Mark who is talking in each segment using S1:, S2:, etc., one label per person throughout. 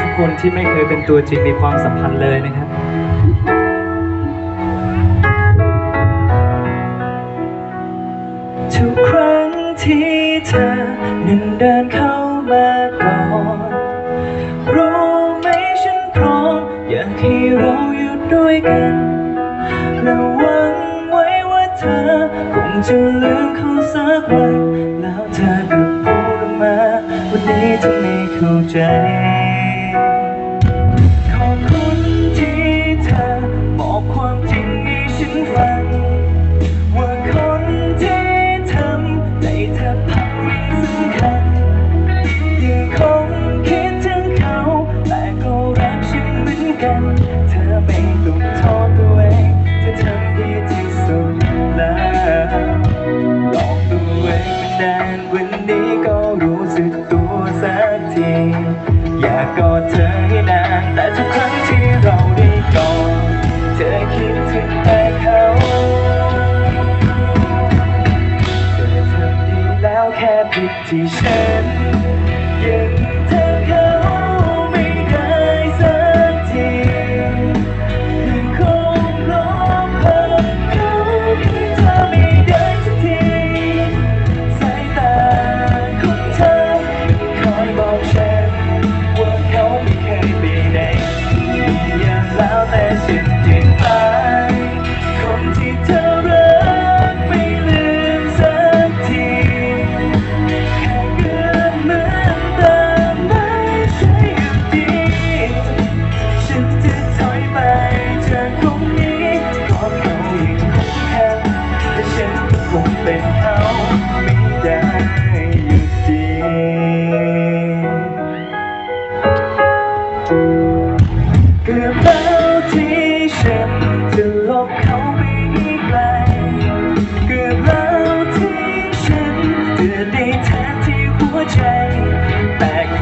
S1: ทุกคนที่ไม่เคยเป็นตัวจริงมีความสัมพันธ์เลยนะครับทุกครั้งที่เธอนั้นเดินเข้ามาก่อนรู้ไหมฉันพร้อมอยากให้เราอยู่ด้วยกันและหวังไว้ว่าเธอคงจะลืมเขาสักวันแล้วเธอก็พูดออกมาวันนี้เธอไม่เข้าใจ แนวันนี้ก็รู้สึกตัวสักที อยากกอดเธอให้นานแต่ทุกครั้งที่เราได้กอดเธอคิดถึงแต่เขาเธอทำดีแล้วแค่ผิดที่ฉันยัง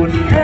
S1: Yeah.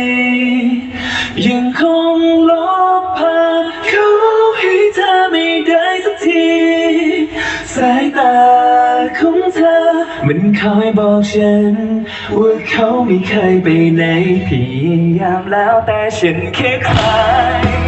S1: ายตาของเธอ มันคอยบอกฉัน ว่าเขาไม่เคยไปไหนพยายามแล้วแต่ฉันแค่คลาย